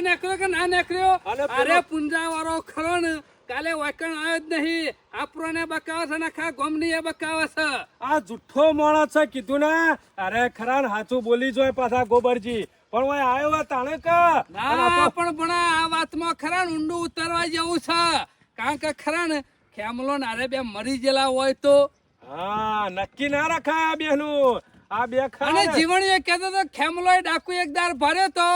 નીકળ્યો કે ના નીકળ્યો? અરે પુંજા વાળો ખરો ને કાલે વાકણ આવ્યો જ નહીં. આપરો ને બકાવે છે ને ખા ગોમની એ બકાવે છે. આ જુઠ્ઠો માણસ છે કીધું ને? અરે ખરા ને સાચું બોલી જોય પાછા ગોબરજી. પણ હું આવ્યો વાત તાણે કે ના પણ પણ આ વાતમાં ખરા ને ઊંડું ઉતરવા જેવું છે. કારણ કે ખરા ને ખેમલો ને અરે બે મરી ગયેલા હોય તો? હા નક્કી ના રખાય આ બેનું આ બે ખરા અને એ જીવણીએ કહેતો તો ખેમલો ડાકુ એકદાર ભર્યો તો?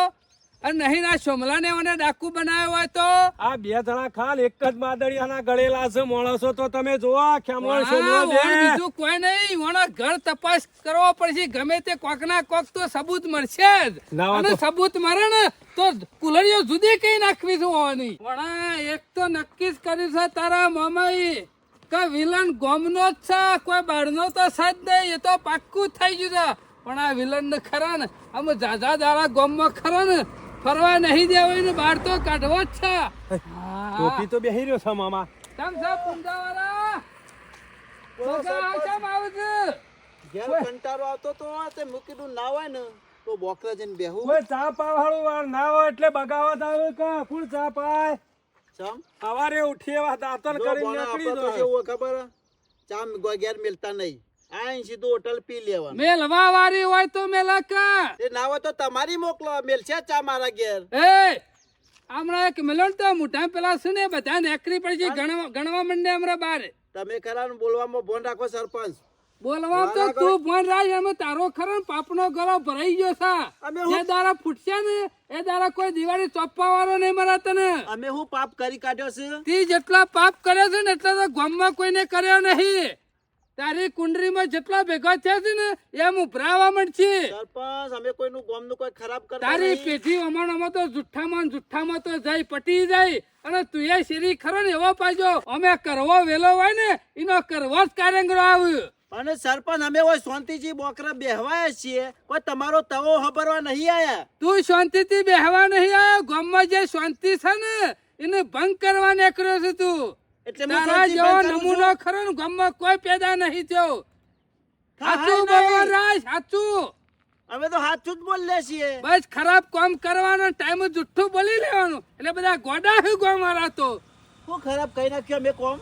અને નહીં ના સોમલા ને મને ડાકુ બનાવ્યો હોય તો? આ બે જણા ખાલ એક જ માદળિયાના ગળેલા છે માણસો તો તમે જોવો ખેમણ સોમલા બે. બીજું કોઈ નહીં મને ઘર તપાસ કરવો પડશે ગમે તે કોક ના કોક તો સબૂત મળશે જ. અને સબૂત મળે ને તો કુલરીઓ જુદી કઈ નાખવી છું હોવાની. વણા એક તો નક્કી જ કર્યું છે તારા મામાઈ કે વિલન ગોમનો જ છે કોઈ બહારનો તો સાથ નહીં એ તો પાક્કું થઈ ગયું છે. પણ આ વિલન ને ખરા ને આમ જાજા દારા ગોમમાં ખરા ને ફરવા નહીં દેવો ને બહાર તો કાઢવો જ છે. ટોપી તો બેહી રહ્યો છે મામા. તમ છે પુંજાવાળા? બગા કેમ આવું છે? ઘેર કંટારો આવતો તો તે મૂકી દઉં ના હોય ને તો બોકરા જઈને બેહું. કોઈ ચા પાવાળું વાર ના હોય એટલે બગાવત આવે કે? ફૂલ ચા પાય? ચમ? સવારે ઉઠી એવા કરી નીકળી જાય. ખબર? ચા મ- મિલતા નહીં. આઈને સીધું હોટલ પી લેવાનું. મેલવા વાળી હોય તો મેલા કા એ ના હોય તો તમારી મોકલો મેલશે ચા મારા ઘેર. એ હમણાં એક મેલોન તો મોઢા પેલા ને બધા નેકરી પડી છે ગણવા મંડે હમણાં બાર. તમે ખરા બોલવામાં ફોન રાખો સરપંચ. બોલવા તો તું ફોન રાખ અમે તારો ખરો પાપનો ગળો ભરાઈ ગયો છે. એ જે દારા ફૂટશે ને એ દારા કોઈ દિવાળી ચોપ્પા વાળો નહીં મરા તને. અમે હું પાપ કરી કાઢ્યો છે? તી જેટલા પાપ કર્યો છે ને એટલા તો ગામમાં કોઈને કર્યો નહીં. તારી કુંડરીમાં જેટલા ભેગા થયા છે ને એમ ઉભરાવા મળશે સરપંચ અમે કોઈનું ગોમનું કોઈ ખરાબ કરતા તારી પેઢી અમારામાં તો જુઠ્ઠામાં જુઠ્ઠામાં તો જાય પટી જાય. અને તું એ શેરી ખરો ને એવો પાજો અમે કરવો વેલો હોય ને એનો કરવો જ કારેંગરો આવ્યો અને સરપંચ અમે હોય શાંતિજી બોકરા બેહવાયા છીએ. કોઈ તમારો તવો હબરવા નહીં આયા. તું શાંતિથી બેહવા નહીં આવ્યો ગામમાં જે શાંતિ છે ને એને ભંગ કરવા નીકળ્યો છે તું. એટલે તારા જેવો નમૂનો ખરો ને ગામમાં કોઈ પેદા નહીં થયો. સાચું બોલો રાજ સાચું. અમે તો સાચું જ બોલીએ છીએ. બસ ખરાબ કામ કરવાનો ટાઈમ જુઠ્ઠું બોલી લેવાનું. એટલે બધા ગોડા હું તો? શું ખરાબ કહી નાખ્યું અમે કોમ?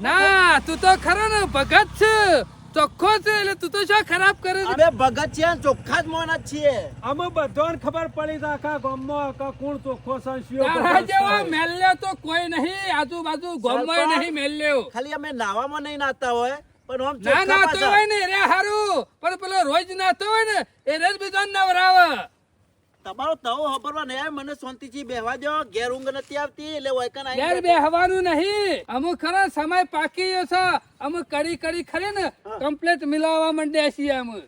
ના તું તો ખરો ને ભગત છે. ચોખ્ખો છે એટલે તું તો શું ખરાબ કરે છે? અમે ભગત ચોખ્ખા જ મોન છીએ. અમે બધોને ખબર પડી છે આખા ગામમાં કે કોણ ચોખ્ખો છે શિયો તારા ભગત મેલ્યો તો કોઈ નહીં આજુબાજુ ગામમાં. નહીં મેલ્યો. ખાલી અમે નાવામાં નહીં નાતા હોય પણ આમ ના ચોખ્ખા ના તો હોય ને રે હારું. પણ પેલો રોજ નાતો હોય ને એ રોજ બીજો નવરાવે. તમારો તવો ખબરવા ને મને શાંતિથી બેહવા દો ઘેર ઊંઘ નથી આવતી એટલે વૈકન આવી ઘેર બેહવાનું નહીં. અમુક ખરા સમય પાકી ગયો છે. અમુક કડી કડી ખરે ને કમ્પ્લેટ મિલાવવા માંડ્યા છીએ અમે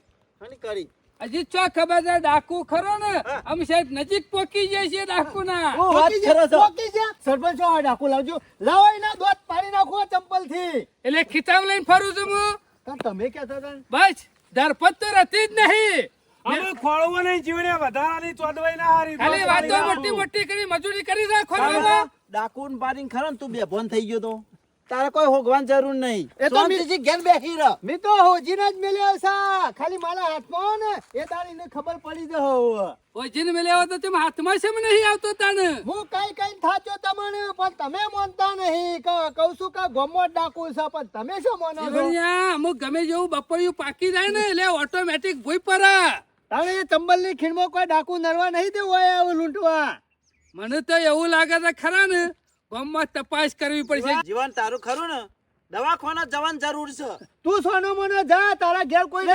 હની કરી. હજી ચો ખબર છે ડાકુ ખરો ને અમે સાહેબ નજીક પોકી જાય છે ડાકુ ના પોકી છે. સરપંચ આ ડાકુ લાવજો. લાવો એના દોત પાડી નાખો ચંપલથી એટલે ખિતાબ લઈને ફરું છું હું. તમે કહેતા હતા? બસ ધરપત તો રહેતી જ નહીં. અમે ખોળવું નહીં જીવને વધારાની ચોદવાઈ ના હારી ખાલી વાતો મોટી મોટી કરી મજૂરી કરી રહ્યા બાબા. ડાકુન તું બેભોન થઈ ગયો તો. તારે કોઈ હોગવાની જરૂર નહીં. એ તો મી- શાંતિથી ઘેર બેસી રહ. મેં તો હોજીને જ મેલ્યો ખાલી મારા હાથમાં ને એ તારીને ખબર પડી જ હવે. મેલ્યા તો તેમ હાથમાં છે નહીં આવતો તાને હું કઈ કઈ થાચો તમને પણ તમે માનતા નહીં. ક- કહું છું કે ગોમો ડાકુ છે પણ તમે શું માનો છો? અમુક ગમે જેવું બપોરિયું પાકી જાય ને એટલે ઓટોમેટિક ભૂઈ પડે. તારે એ ચંબલની ખીણમાં કોઈ ડાકુ નરવા નહીં દેવું હોય આવું લૂંટવા? મને તો એવું લાગે છે ખરા ને ગામમાં તપાસ કરવી પડશે. જીવન તારું ખરું ને? દવાખાના જવાન જરૂર છે. તું સોનો મને જા તારા ઘેર કોઈ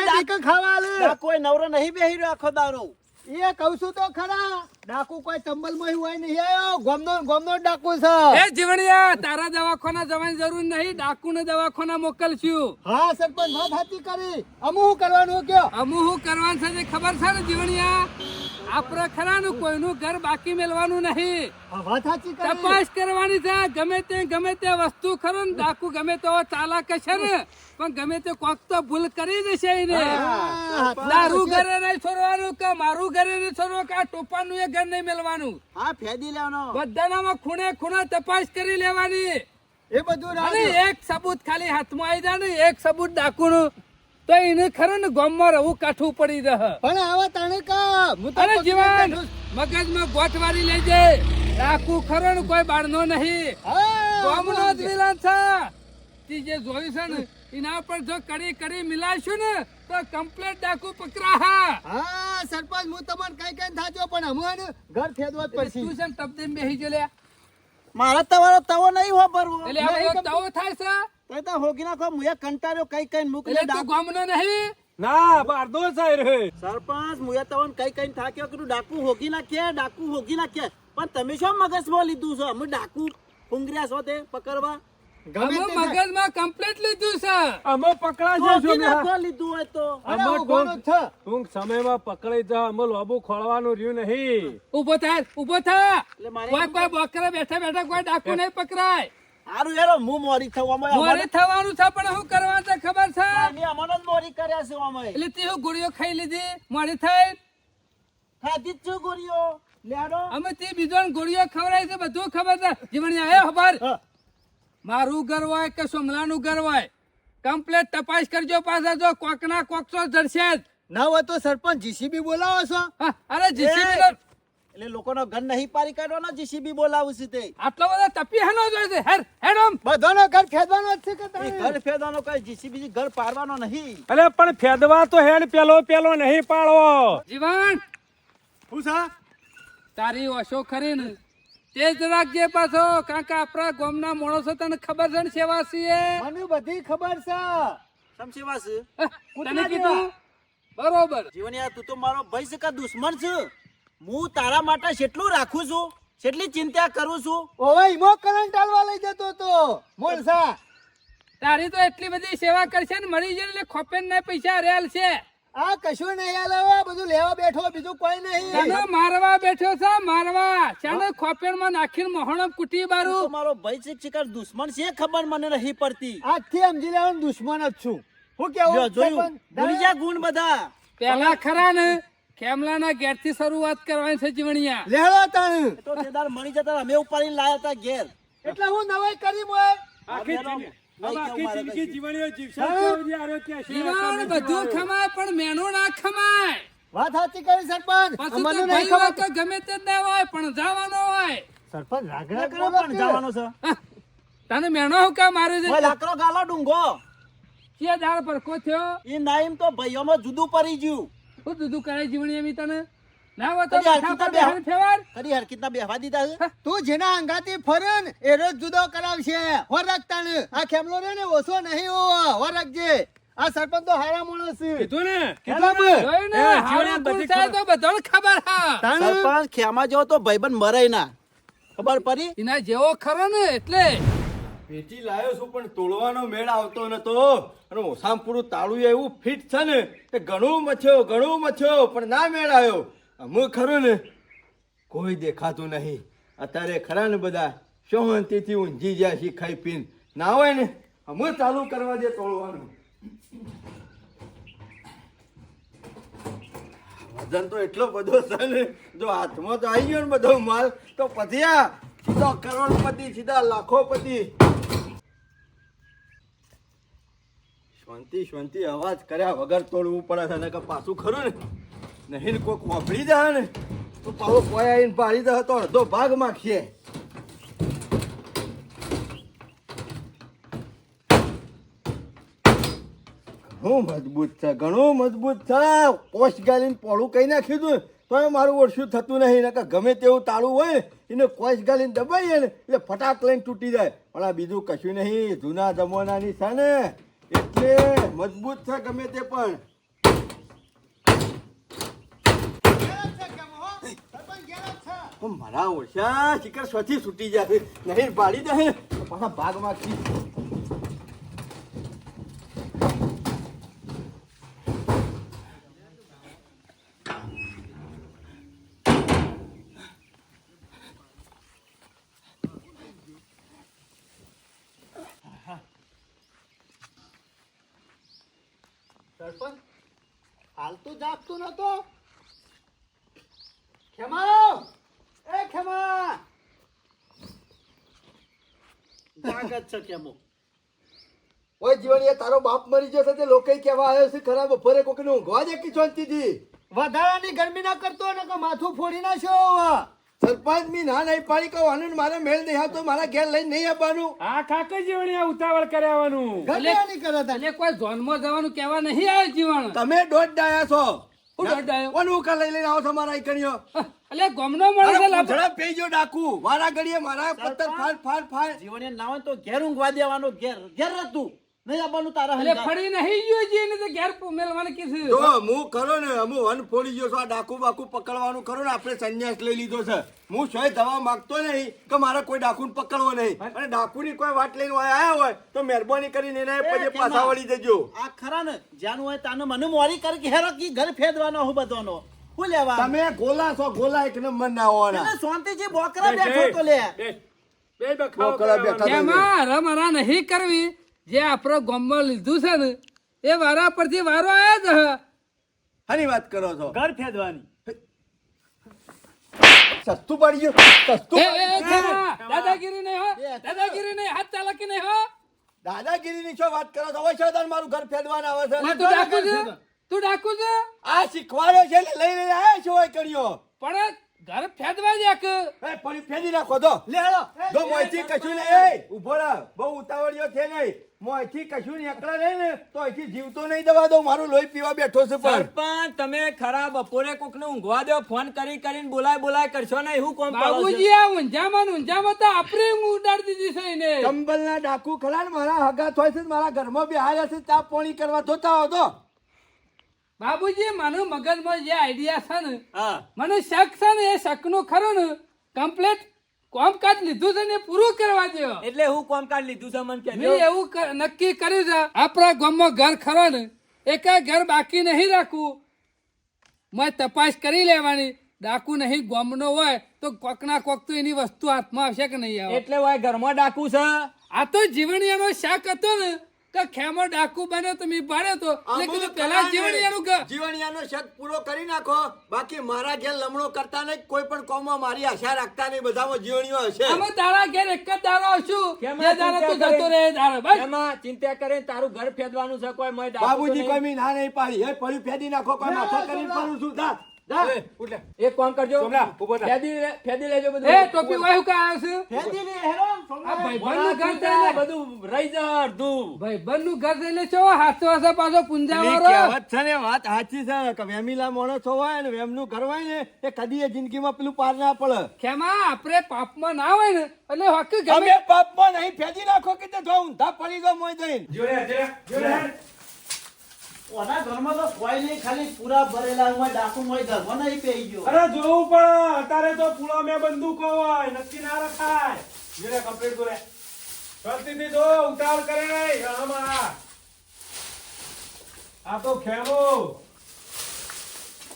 ખાવા આલે. કોઈ નવરો નહીં બેહી રહ્યો આખો દારૂ એ કહું છું તો ખરા. ડાકુ કોઈ ચંબલમાં હોય નહીં. આયો ગોમનો ગોમનો ડાકુ છે. એ જીવણિયા તારા દવાખાના જવાની જરૂર નહીં. ડાકુને દવાખાના મોકલશું. હા સરપંચ વાત સાચી કરી. અમુ શું કરવાનું કયો? અમુ શું કરવાનું છે તે ખબર છે ને જીવણિયા? આપણે ખરાનું કોઈનું ઘર બાકી મેળવાનું નહીં. વાત સાચી કરી. તપાસ કરવાની છે. ગમે તે ગમે તે વસ્તુ ખરો ને ડાકુ ગમે તો ચાલાક છે ને પણ ગમે તે કોક તો ભૂલ કરી દેશે એને. તારું ઘરે નહીં છોડવાનું કે મારું ઘરે નહીં છોડવાનું કે આ ટોપાનું એ ઘર નહીં મેલવાનું હા ફેદી લેવાનો. બધાનામાં ખૂણે ખૂણા તપાસ કરી લેવાની. એ બધું અને એક સબૂત ખાલી હાથમાં આવી જાય ને એક સબૂત ડાકુનું. તો એને ખરું ને ગામમાં રહેવું કાઠું પડી રહે. પણ આવા તાણે કા? અરે જીવન! મગજમાં ગોઠવારી લેજે. ડાકુ ખરો ને કોઈ બાળનો નહીં. ગામનો જ વિલાન છે. જે જોયું છે ને એના પર જો કડી કડી મિલાશું ને તો કમ્પ્લેટ ડાકુ પકરા હા હા સરપંચ હું તમને કઈ કઈ થાજો પણ અમને ઘર ફેદવા જ પડશે. તું છે ને તપદીન જો લે. મારા તમારો તવો નહીં વાપરવો એટલે હવે તવો થાય છે. તો તો હોગી નાખો મુએ કંટાળ્યો કઈ કઈ મુકલે ડાકુ તું ગામનો નહીં. ના બારદો સાહેબ રે સરપંચ મુએ તવન કઈ કઈ થાક્યો કે ડાકુ હોગી નાખ્યા ડાકુ હોગી નાખ્યા પણ તમે શું મગજમાં લીધું છો? અમે ડાકુ ફુંગર્યા છો તે પકડવા? અમે મગજમાં કમ્પ્લીટ લીધું છે. અમે પકડાશે હોગી શું નાખવા લીધું હોય તો. અરે ટૂંક- ટૂંક સમયમાં પકડાઈ જા અમે લોબુ ખોળવાનું રહ્યું નહીં. ઊભો થાય ઊભો થા. કોઈ કોઈ બોકરા બેઠા બેઠા કોઈ ડાકુ નહીં પકડાય. સારું યાર હું મોરી થવા અમે મોરે થવાનું છે પણ શું કરવા છે ખબર છે? અમે અમને જ મોરી કર્યા છે અમે. એટલે તે હું ગોળીઓ ખાઈ લીધી? મોડી થઈ? ખાધી જ છું ગોળીઓ. લેડો. અમે તે બીજો ગોળીઓ ખવડાય છે બધું ખબર છે. જીવન એ ખબર? હા. મારું ઘર હોય કે સોમલાનું ઘર હોય કમ્પ્લેટ તપાસ કરજો પાછા જો કોકના કોકસો જડશે જ. ના હોય તો સરપંચ જીસીબી બોલાવો છો. હા, અરે જીસીબી એટલે લોકોનો ઘર નહીં પારી કાઢવાનો જીસીબી બોલાવું છે તે. આટલો બધો તપી હેનો જોઈએ છે. હેર હેડમ બધાનો ઘર ફેદવાનો છે કે તમે ઘર ફેદવાનો કઈ જીસીબી ઘર પાડવાનો નહીં. અરે પણ ફેદવા તો હેડ પેલો પેલો નહીં પાડવો. જીવન! હું સા? તારી ઓશો ખરી ને. તે જ રાખજે પાછો કારણ કે આપણા ગામના માણસો તને ખબર છે ને સેવા છીએ મને બધી ખબર છે. સમસીવા છે તને કીધું? બરોબર. જીવન યાર તું તો મારો ભાઈ છે કે દુશ્મન છે. હું તારા માટે કેટલું રાખું છું કેટલી ચિંતા કરું છું. ઓવે ઈમો કરંટ આલવા લઈ જતો તો. મોણસા તારી તો એટલી બધી સેવા કરશે ને મળી જાય એટલે ખોપેન ના પૈસા રેલ છે. આ કશું નહીં આલે બધું લેવા બેઠો બીજું કોઈ નહીં. તને મારવા બેઠો છે મારવા. ચાલો ખોપેરમાં નાખીને મોહણમ કુટી બારું. મારો ભાઈ છે શિકાર દુશ્મન છે ખબર મને નહીં પડતી. આજથી સમજી લેવાનું દુશ્મન જ છું. હું કેવું? જોયું? સરપંચ? ગુણ બધા. પેલા ખરા ને કેમલાના ઘેરથી શરૂઆત કરવાની છે જીવણિયા. લેવા તાણ. તો તેદાર મળી જતા અમે ઉપાડીને લાયા હતા ઘેર. એટલે હું નવાઈ કરી મોય. આખી હા. બધું ખમાય પણ મેનું ના ખમાય. વાત સાચી કરી સરપંચ. પછી નહીં હોય ખબર. કે ગમે તે જ ના હોય પણ જવાનો હોય. સરપંચ રાગડા લાકડો પણ જવાનો છે. તને મેનો હું કામ મારે છે? લાકડો ગાલો ડુંગો. કે દાળ પરખો થયો? એ નાઈમ તો ભાઈઓમાં જુદું પડી ગયું શું જુદું કરે જીવણી એમ તને? ના હોય તો કદી બેઠા હરકીતા પર બેહાડ ફેવાડ. ખરી હરકતના બેહવા દીધા છે? તું જેના અંગાથી ફરે એ રોજ જુદો કરાવશે. હોરક આ ખેમલો રે ને ઓછો નહીં હોવો. હોરકજે આ સરપંચ તો હારા માણસ છે. કીધું ને? કીધું ને? જોયું ને? એ, હારું જીવન કુલ બધી થાય ખબર. તો બધાને ખબર હા. સરપંચ ખેમા જેવો તો ભાઈબંધ મરાય ના. ખબર પડી? એના જેવો ખરો ને એટલે. પેટી લાવ્યો છું પણ તોડવાનો મેળ આવતો નતો. અને ઓસામ પૂરું તાળું એવું ફિટ છે ને કે ઘણું મથ્યો ઘણું મથ્યો પણ ના મેળ આવ્યો. અમુક ખરું ને? કોઈ દેખાતું નહીં. અત્યારે ખરા ને બધા શાંતિથી ઊંઘી જાય છે ખાઈ પીને. ના હોય ને? અમુ ચાલુ કરવા દે તોડવાનું. વજન તો એટલો બધો છે ને, જો હાથમાં તો આવી ગયો ને બધો માલ, તો પછી આ સીધો કરોડપતિ, સીધા લાખોપતિ. શાંતિ શાંતિ, અવાજ કર્યા વગર તોડવું પડે છે કે પાછું ખરું ને? નહીં કોઈક વાપરી જાય ને તો પાછું કોઈ આવીને પાડી દે, તો અડધો ભાગ માખીએ ઘણું મજબૂત છે, ઘણું મજબૂત છે. પોસ્ટ ગાલીને પોળું કહી નાખ્યું હતું તો મારું ઓછું થતું નહીં. નકર ગમે તેવું તાળું હોય, એને કોચ ગાલીને દબાઈએ ને, એટલે ફટાક લઈને તૂટી જાય. પણ આ બીજું કશું નહીં, જૂના જમાનાની છે ને. એટલે મજબૂત છે ગમે તે પણ. પણ મારા ઓછા શિખર સ્વથી છૂટી જશે નહીં પાડી દે તો પાછા ભાગમાં સરપંચ, હાલ તો જાગતું નતો. ખેમા એ ખેમા તાકાત છે કેમો ઓય જીવણીએ તારો બાપ મરી ગયો છે તે લોકો કેવા આવ્યો છે ખરા બપોરે કોક ઊંઘવા દે કે શાંતિથી? વધારાની ગરમી ના કરતો ને માથું ફોડી નાખ્યો સરપંચ મી ના નહીં પાડી કહું આનંદ મારે મેળ નહીં આવતો મારા ઘેર લઈને નહીં આવવાનું. આ કાક જીવણી ઉતાવળ કર્યાવાનું ગરમી નહીં કરે તારે. એટલે કોઈ ઝોનમાં જવાનું કહેવા નહીં આવે જીવણ. તમે દોઢ ડાયા છો. ઉકા લઈ લઈને આવો તમારા ઈકણીઓ. એટલે ગમનો મળે છે લાભ. ઝડપ ડાકુ. મારા ગળીએ મારા પત્તર ફાડ ફાડ ફાડ. જીવણીએ ના હોય તો ઘેર ઊંઘવા દેવાનો ઘેર ઘેર રહેતું નહીં આવવાનું તારા એટલે હંગાત. નહીં ગયો જી એને તો ઘેર મેલવાને કીધું જો હું ખરો ને હું વન ફોડી ગયો છું આ ડાકુ બાકુ પકડવાનું ખરો ને આપણે સંન્યાસ લઈ લીધો છે હું સોય દવા માંગતો નહીં કે મારે કોઈ ડાકુને પકડવો નહીં અને ડાકુની કોઈ વાત લઈને આયા હોય તો મહેરબાની કરીને એને પછી પાછા વળી દેજો આ ખરા ને જ્યાંનું હોય તાને મને મોરી કરી હેરો કી ઘર ફેદવાનો હું બધાનો હું લેવા તમે ગોલા છો ગોલા એક નંબર ના હોવાના શાંતિથી બોકરા બેઠો તો લે બે બખાવો બોકડા બેઠા કરવાના. નહીં કરવી જે આપણો ગમમાં લીધું છે ને એ વારા પરથી વારો આવ્યો જ હાની વાત કરો છો? ઘર ફેદવાની. સસ્તું પડી ગયું. સસ્તું દાદાગીરી નહીં હો. દાદાગીરી નહીં હાથ ચાલાકી નહીં હો. દાદાગીરી ની શું વાત કરો છો? હવે શું તાર મારું ઘર ફેદવાના આવે છે? તું ડાકુ છે? તું ડાકુ છે? આ શીખવાડ્યો છે એટલે લઈ લઈને આયા છો હોય કર્યો પણ ઘર ફેદવા દે કે એ પડી ફેદી નાખો તો લે હેડો જો મોયથી કશું નહીં. એ. ઊભો રહો. બહુ ઉતાવળિયો છે નહીં. મોયથી કશું નીકળે નહીં ને તો અહીંથી જીવતો નહીં દવા દો મારું લોહી પીવા બેઠો છે પણ. સરપંચ તમે ખરા બપોરે કોક ને ઊંઘવા દો ફોન કરી કરીને બોલાય બોલાય કરશો નહીં. હું કોમ? બાબુજી આ ઊંઝામાં ને ઊંઝામાં તો આપણે ઊંઘ ઉડાડી દીધી છે એને. કંબલના ડાકુ ખરા ને મારા હગા થોય છે ને મારા ઘરમાં બેહાર્યા છે તાપ પાણી કરવા જોતા હતો બાબુજી મારું મગજમાં જે આઈડિયા છે ને મને શક છે ને એ શકનું ખરું ને કમ્પ્લેટ કોમકાજ લીધું છે ને પૂરું કરવા દો એટલે હું કોમકાજ લીધું છે મને મેં એવું નક્કી કર્યું છે આપણા ગામમાં ઘર ખરો ને એકા ઘર બાકી નહીં રાખવું. મેં તપાસ કરી લેવાની ડાકુ નહીં ગોમનો હોય તો કોક ના કોક તો એની વસ્તુ હાથમાં આવશે કે નહીં આવે? એટલે હોય ઘરમાં ડાકુ છે? આ તો જીવણીયાનો શાક હતો ને તો ખેમર ડાકુ બને તો મી પાડે તો. એટલે કીધું પેલા જીવણીયાનું ઘર જીવણિયાનો શક પૂરો કરી નાખો. બાકી મારા ઘેર લમણો કરતા નહીં. કોઈ પણ કોમમાં મારી આશા રાખતા નહીં. બધામાં જીવણીઓ હશે. અમે તારા ઘેર એક જ દારો છું. કેમ દારો તો જતો રહે દારો બસ. એમાં ચિંતા કરે? તારું ઘર ફેદવાનું છે કોઈ? મય બાબુજી કોઈ મી ના નહીં પાડી. હે પડ્યું ફેદી નાખો કોઈ માથા કરીને પાડું છું. દા. એક કામ કરજો. ફેદી ફેદી લેજો બધું. એ ટોપી વાય હું કા આવ્યો છે? ફેદી લે હેરો આ ભાઈબંધનું ઘર છે બધું રહી જા અડધું. ભાઈબંધનું ઘર છે એટલે છો હાથો હાથો પાછો પુંજા વાળો વાત છે ને વાત સાચી છે. કે વેમીલા માણસ હોય ને વેમનું ઘર હોય ને એ કદી એ જિંદગીમાં પેલું પાર ના પડે. કેમાં આપણે પાપમાં ના હોય ને એટલે હક ગમે. પાપમાં નહીં ફેદી નાખો કે તે જો ઊંધા પડી ગયો મોય જોડે, જોડે, જોડે. ઓના ઘરમાં તો કોઈ નહીં ખાલી પૂરા ભરેલા હોય ડાકુ હોય ઘરમાં નહીં પેઈ ગયો. અરે જોવું પણ અત્યારે તો પુલા મેં બંદૂકો હોય નક્કી ના રખાય. કમ્પ્લીટ જો ઉતાવળ કરે નહીં આમાં આ તો ખેમો.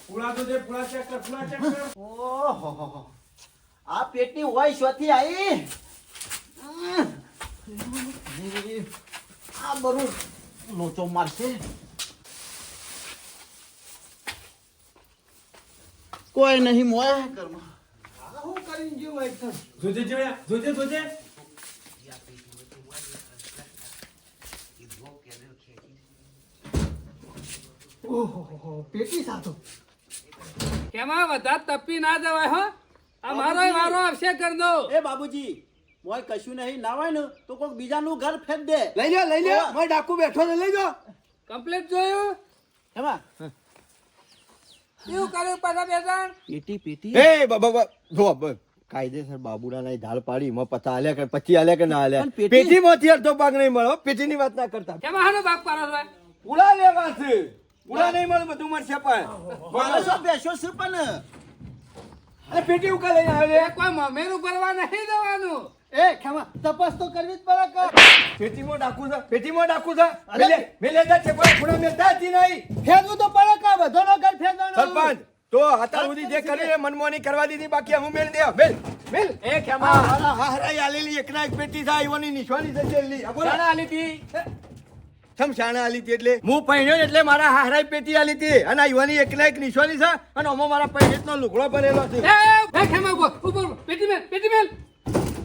પૂળા તો જે પુલા ચેક કર પુલા ચેક કર. ઓહો આ પેટની હોય શોથી આવી. આ બરું. લોચો મારશે. કોઈ નહીં મોય હું કરીને જેવું એકદમ જોજે જોજે જોજે જોજે. ઓહો પેટી સાતો ખેમા વધારે તપી ના જવાય હો? આ મારો વારો આવશે કર દો એ બાબુજી મોય કશું નહીં ના હોય ને તો કોઈક બીજાનું ઘર ફેંક દે. લઈ લો લઈ લો મોય ડાકુ બેઠો છે લઈ લો કમ્પ્લીટ જોયું? એમાં એવું કર્યું પાછા બેસણ પેટી પેટી? એ બાબા જો કાયદેસર બાબુડા નહીં ઢાળ પાડી એમાં પતા આલ્યા કે પછી આલ્યા કે ના આલ્યા. પેટી- માંથી અડધો ભાગ નહીં મળો પેટી ની વાત ના કરતા. ખેમા હાનો ભાગ પાડો પુલા લેવા છે. પુલા નહીં મળે બધું મળશે પણ. માણસો બેસો છે પણ? અરે પેટી ઉકા લઈને આવે કોઈ મમેરું ભરવા નહીં જવાનું. એ ખેમા તપાસ તો કરવી જ પડે કે પેટીમાં ડાકુ છે પેટીમાં ડાકુ છે મેલે મેલે જા છે કોઈ ખૂણા મેલતા હતી નહીં ફેરવું તો પડે કા બધો નો ઘર ફેરવાનો સરપંચ તો અત્યાર સુધી જે કરીને મનમોહની કરવા દીધી બાકી હું મેલ દે મેલ મેલ એ ખેમા હા હાહરાઈ આલેલી એકના એક પેટી થાય એવાની નિશાની છે છેલ્લી આ આલી તી? થમ શાણા આલી હતી એટલે હું પહેર્યો ને એટલે મારા હારાઈ પેટી આલી હતી અને યુવાની એકના એક નિશાની છે અને આમાં મારા લુગડો ભરેલો છે એ એ, એ ખેમા. પેટી મેલ પેટી મેલ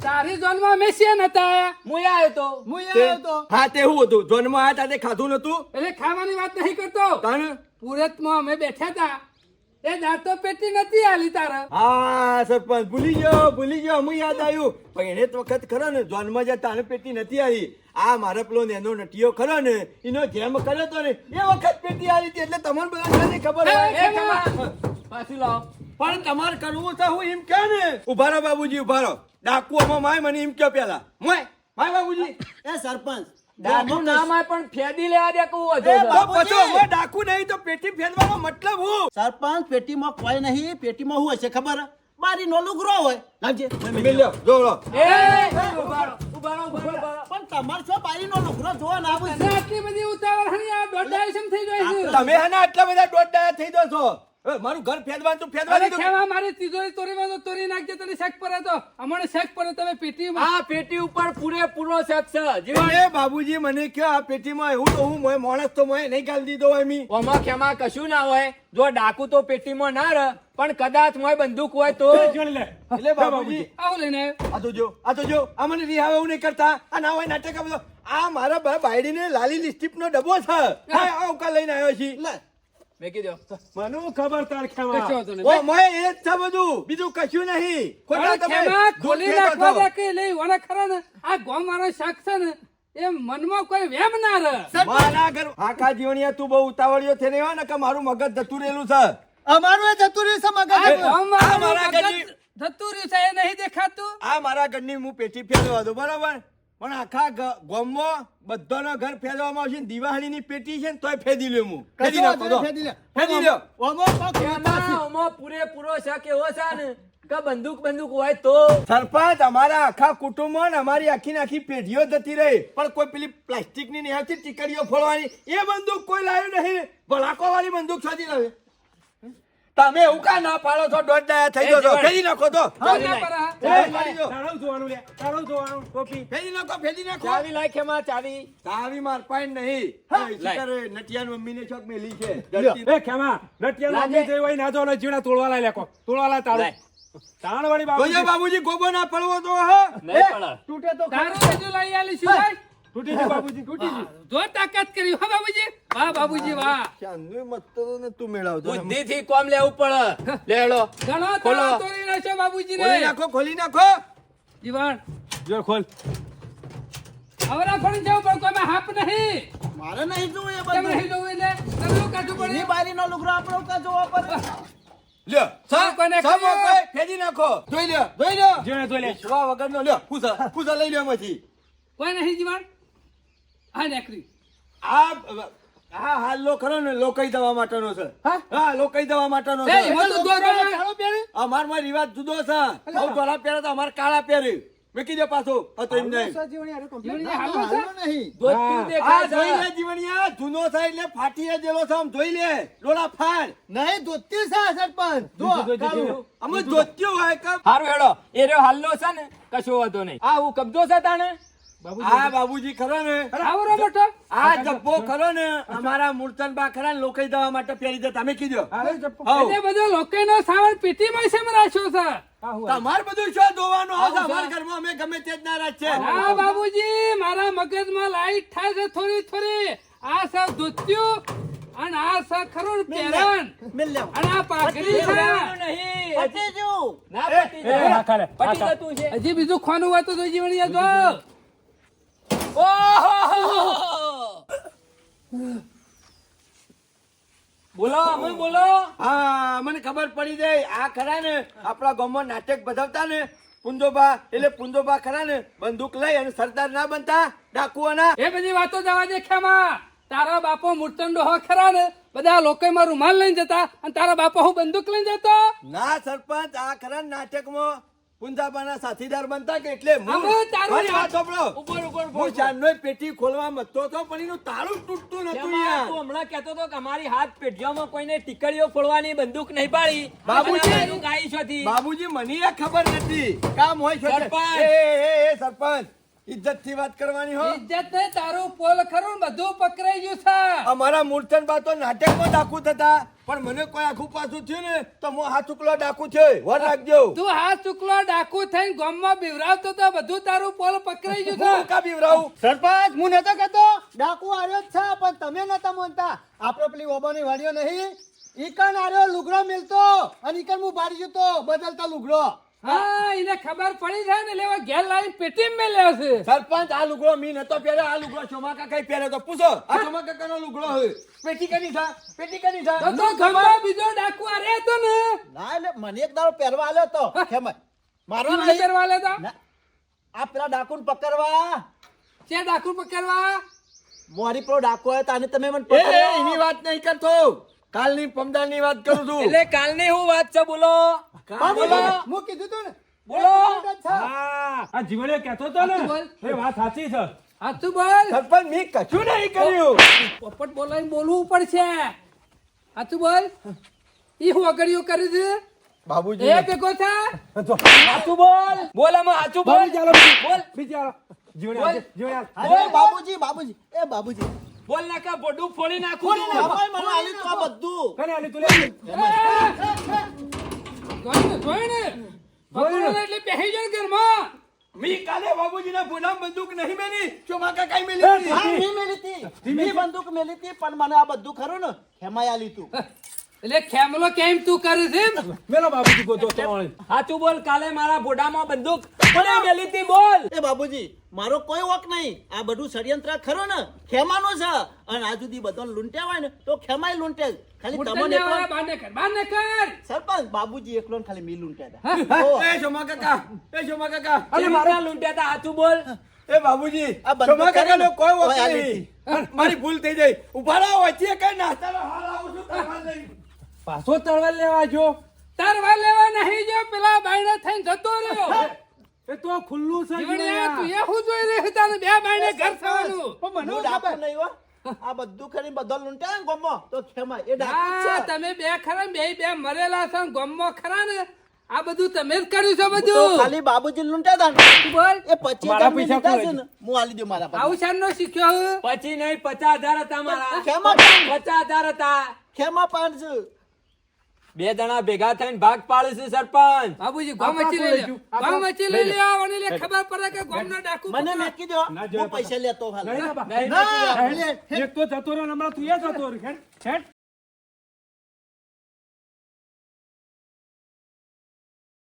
તાર જોનમાં અમે છે નતા હું આવ્યો તો. હું આવ્યો તો. હા તે હું હતું? જોનમાં આયા તાતે ખાધું નતું એટલે ખાવાની વાત નહીં કરતો. તાણ? પુરતમાં અમે બેઠા હતા એ દાંતો પેટી નથી આલી તારા. હા સરપંચ ભૂલી ગયો ભૂલી ગયો હું યાદ આવ્યું. પણ એને તો વખત ખરો ને જોનમાં જ્યાં તાણ પેટી નથી આવી આ મારા પેલો નેનો નટીયો ખરો ને એનો જેમ કર્યો તો ને એ વખત પેટી આવી હતી એટલે તમને બધા ખબર. પાછી. લાવો. પણ તમારે કરવું તો હું એમ કે ને. ઉભારો બાબુજી ઉભારો ડાકુ આમાં માય મને એમ કયો પેલા મોય માય બાબુજી. એ સરપંચ ડાકુ ના માય પણ ફેદી લેવા દે કહું હજુ પછી હવે ડાકુ નહીં તો પેટી ફેરવાનો મતલબ હું? સરપંચ પેટીમાં કોઈ નહીં પેટીમાં હું હશે ખબર? મારી નોલું ગ્રો હોય. લાવજે. મિલ્યો જોડો એ ઉભારો ઉભારો ઊભા રહો, ઊભા રહો, ઊભા રહો. પણ તમાર છો બારી નો લુગરો જો ના આવે? આટલી બધી ઉતાવળ હણી આ ડાયસમ થઈ જાય છે. તમે હને આટલા બધા દોડડા થઈ દો છો મારું ઘર ફેરવાનું તું દીધું. ખેમા મારી તિજોરી તોરી તો તોરી નાખજે તને શેક પડે તો. અમને શેક પડે તમે પેટીમાં આ પેટી ઉપર પૂરેપૂરો શેક છે. જીવન એ બાબુજી મને કે આ પેટીમાં એવું તો હું મોય માણસ તો મોય નહીં ગાલ દીધો હોય મી. ઓમાં ખેમા કશું ના હોય. જો ડાકુ તો પેટીમાં ના રહે પણ કદાચ મોય બંદૂક હોય તો એટલે બાબુજી. આવું લઈને. આ તો જો આ તો જો. આ મને રિહાવે એવું નહીં કરતા. આ ના હોય નાટક આ આ મારા બાયડીને લાલી લિપસ્ટિક નો ડબ્બો છે. આ ઉકા લઈને આવ્યો છી. મેકી દો મને ખબર તાર ખેમા? ઓ મોય એ જ છે બધું. બીજું કશું નહીં. ખોટા તમે ખોલી નાખવા દે કે લઈ વણા ખરા ને? આ ગોમ મારો શક છે ને એ મનમાં કોઈ વેમ ના રહે. મારા ઘર આખા જીવણીયા તું બહુ ઉતાવળિયો થઈને આવ્યો ને કે મારું મગજ જતું રહેલું છે. અમારું એ જતું રહ્યું છે મગજ. મારું મારા મગજ જતું રહ્યું છે એ નહીં દેખાતું? આ મારા ઘરની હું પેટી ફેરવા દઉં બરાબર? પણ આખા ગામમાં બધાના ઘર ફેરવામાં આવશે ને દિવાળીની પેટી છે ને તોય ફેદી લ્યો હું ફેદી નાખો ફેદી લ્યો. ઓમો ઓમાં પૂરેપૂરો શક એવો છે ને? કે બંદૂક બંદૂક હોય તો. સરપંચ અમારા આખા કુટુંબમાં ને અમારી આખી ને આખી પેઢીઓ જતી રહી. પણ કોઈ પેલી પ્લાસ્ટિકની નહીં આવતી ટીકડીઓ ફોડવાની એ બંદૂક કોઈ લાવ્યું નહીં. ભલાકો વાળી બંદૂક શોધી લાવે તમે એવું કા ના પાડો છો? દોઢ દયા થઈ ગયો છો. ફેરી નાખો તો. ના ફેરી નાખો ફેરી નાખો. ચાવી લાયમાં ચાવી ચાવી માર પાઈન નહીં. નટિયાની મમ્મીને છોક મેલી છે એ ખેમા નટિયાનો મમ્મી અમી હોય ના જો જીણા તોડવા લાય લેકો. તોડવા લાય તાળો. લાય. તાણ વાળી બાબુ બાબુજી ગોબો ના પડવો તો હા. નહીં પડે. તૂટે તો તારું લઈ આલી શું ભાઈ? તૂટી ગયું બાબુજી તૂટી ગયું જો તાકાત કરી. હો બાબુજી વાહ બાબુજી વાહ. ચાંદનું મત ને તું મેળવતો બુદ્ધિ થી કોમ લેવું પડે લેડો ઘણો ખોલો. તોડી નાખ્યો બાબુજી ખોલી નાખો ખોલી નાખો. જીવન જો ખોલ. આવરા ફરી જાવ પણ કોઈ હાપ નહીં. મારે નહીં જોવું એ બધું? નહીં જોવું એટલે? તમને કાઢવું એની પડે? બારી નો લુગરો આપણો કા જોવો પડે? લ્યો સા કોને સા કોઈ ફેરી નાખો. જોઈ લ્યો જોઈ લ્યો. જોઈ લે. જોઈ લે લ્યો પૂછા પૂસા લઈ લ્યો એમાંથી. કોઈ નહીં જીવન હા નેકરી. આ હા હા લો ખરો ને લોકઈ દવા માટેનો છે. હા? લોકઈ દવા માટેનો એ છે એમાં તો અમારમાં રિવાજ જુદો છે. બહુ ધોળા પહેરે તો અમાર કાળા પહેરે. મૂકી દે પાછો. હતો એમ નહીં જીવનને હાલો છે? નહીં. ધોતું આ જોઈ લે જીવણિયા. જૂનો છે એટલે ફાટી દેલો છે આમ જોઈ લે. ડોળા ફાડ. નહીં ધોતી છે સરપંચ. અમે જોત્યું હોય કે? હારું હેડો. એ રહ્યો હાલ્લો છે ને કશો વાંધો નહીં. આ હું કબજો છે તાણે? આ બાબુજી ખરો ને? આવરો મોટો આ જબ્બો ખરો ને અમારા મૂર્તન બા ખરા ને લોકઈ દવા માટે પહેરી દે. તમે કીધો. એટલે બધો લોકોનો સામાન પેટીમાં શેમ રાખ્યો છે. તમાર બધું શું જોવાનું આવશે અમારા ઘરમાં અમે ગમે તે જ નારાજ છે. હા બાબુજી મારા મગજમાં લાઈટ થાય છે થોડી થોડી. આ સર ધોત્યું અને આ સર ખરું પહેરણ. મિલ અને આ પાઘડી છે. નહીં. પતી ના છે. હજી બીજું ખોનું હોય તો જોઈ જો! બોલો અમે બોલો. હા મને ખબર પડી જાય. આ ખરા ને આપણા ગામમાં નાટક બધાવતા ને પુંજોબા એટલે પુંજોબા ખરા ને બંદૂક લઈ અને સરદાર ના બનતા ડાકુઓના. એ બધી વાતો જવા દે ખેમા. તારા બાપો મૂર્તંડો હો ખરા ને બધા લોકોમાં રૂમાલ લઈને જતા અને તારા બાપો હું બંદૂક લઈને જતો? ના સરપંચ આ ખરા નાટકમાં પુંજાબાના સાથીદાર બનતા કે એટલે હું-. ઉપર ઉપર હું ચાંદનોય પેટી ખોલવા મથતો હતો પણ એનું તારું તૂટતું નતું યાર. તું હમણાં કહેતો હતો કે અમારી હાથ પેઢીઓમાં કોઈને ટીકડીઓ ફોડવાની બંદૂક નહીં પાડી બાબુજી! આ છોથી. બાબુજી મને એ ખબર નથી કામ હોય છે સરપંચ! એ એ, એ, એ થી વાત કરવાની હો. ઇજ્જત ને તારું પોલ ખરું બધું પકડાઈ ગયું છે. અમારા મૂર્તન બા તો નાટકમાં ડાકુ થતા. પણ મને કોઈ આખું પાછું થયું ને તો હું હાથ ચૂકલો ડાકુ છે. વર રાખજો. તું હાથ ચૂકલો ડાકુ થઈને ગામમાં બીવરાવતો તો બધું તારું પોલ પકડાઈ ગયું છે. કા બીવરાવું? સરપંચ હું નતો કહેતો. ડાકુ આવ્યો જ છે પણ તમે નતા માનતા. આપણો પેલી ઓબાની વાડીઓ નહીં. ઈકન આર્યો લુગડો મિલતો અને ઈકન હું બારી જતો બદલતા લુગડો. હા એને ખબર પડી જાય ને લેવા ઘેર લાવીને પેટી લેવા છે. સરપંચ આ લુગડો મી નતો પહેરે આ લુગડો ચોમા કાકા પહેરે તો પૂછો. આ ચોમા કાકાનો લુગડો હે પેટી કરી થા પેટી કરી તો થા તો ગામમાં બીજો ડાકુ આ તો ને. ના એટલે મને એક દાડો પહેરવા આલ્યો તો કેમ? મારો તું નહીં. કરવા લેતા ના. આ પેલા ડાકુને પકડવા. કે ડાકુ પકડવા? મોરી પેલો ડાકુ આવ્યો તાને તમે મને એ એની વાત નહીં કરતો. કાલની પમદાની વાત કરું છું. એટલે કાલની હું વાત છે બોલો. બોલો. તું ને. બોલો. હા આ જીવડે કહેતો હતો ને. બોલ. એ વાત સાચી છે. હાથું બોલ. સરપંચ મી કશું નહીં કર્યું? પોપટ બોલાવીને બોલવું પડશે. સાચું બોલ. ઈ હું અગડિયો કરી છે? બાબુજી એ ભેગો થા? સાચું બોલ. બોલ આમાં સાચું બોલ. બોલ. આવજે, જીવડે આલ. અરે બાબુજી બાબુજી. એ બાબુજી. બોલ ના કા બોડું ફોડી નાખું. મને તું આ બધું. કને આલી તું લે? એટલે ઘરમાં. મી કાલે બાબુજીના ભૂલામાં બંદૂક નહીં મેલી ચોમા કાઈ મેલી. હા મેલી હતી. મેં બંદૂક મેલી હતી પણ મને આ બધું ખરું ને હેમાયા તું. એટલે ખેમલો કેમ તું કરે છે? મેલો બાબુજી ગોતો. સાચું બોલ કાલે મારા ગોડામાં બંદૂક કોને મેલી તી બોલ. એ બાબુજી મારો કોઈ વોક નહીં. આ બધું ષડયંત્ર ખરો ને? ખેમાનો છે. અને આ જુદી બધો લૂંટ્યા હોય ને તો ખેમાય લૂંટે. ખાલી તમને બાને કર બાને કર સરપંચ બાબુજી એકલો ને ખાલી મી લૂંટ્યા હતા. એ ચોમા કાકા એ જોમા કાકા. અરે મારા લૂંટ્યા હતા સાચું બોલ. એ બાબુજી ચોમા કાકાનો કોઈ વોક વખત નહીં. મારી ભૂલ થઈ જાય. ઊભા રહો વચ્ચે કઈ નાસ્તાનો હાલ આવું છું તમારે નહીં. પાછો તળવા લેવા જો. તારવા લેવા નહીં જો પેલા બાયણે થઈને જતો રહ્યો. એ તો ખુલ્લું છે જીવણિયા, તું એ હું જોઈ રહી છે બે બાયણે ઘર થવાનું. પણ મને ખબર? નહીં હો. આ બધું ખરી બધો લૂંટ્યા ને તો ખેમા એ છે. તમે બે ખરા બે બે મરેલા છો ને ગમમાં ખરા ને આ બધું તમે જ કર્યું છે બધું. ખાલી બાબુજી લૂંટ્યા હતા બોલ. એ પછી મારા પૈસા લીધા છે ને. હું આલી દઉં મારા પાસે આવું શાનનો શીખ્યો હું? પછી નહીં પચાસ હજાર હતા મારા. પચાસ હજાર હતા. ખેમા પાંચ? બે જણા ભેગા થઈને ભાગ પાડે છે સરપંચ. બાબુજી ગોમ મચી લઈ લ્યો. ગોમ મચી લઈ લ્યો. અને લે ખબર પડે કે ગોમનો ડાકુ મને પકડો. દો. હું પૈસા લેતો હાલ. ના, એક તો જતો રહ્યો હમણાં તું એ જતો રહ્યો. હેડ, હેડ.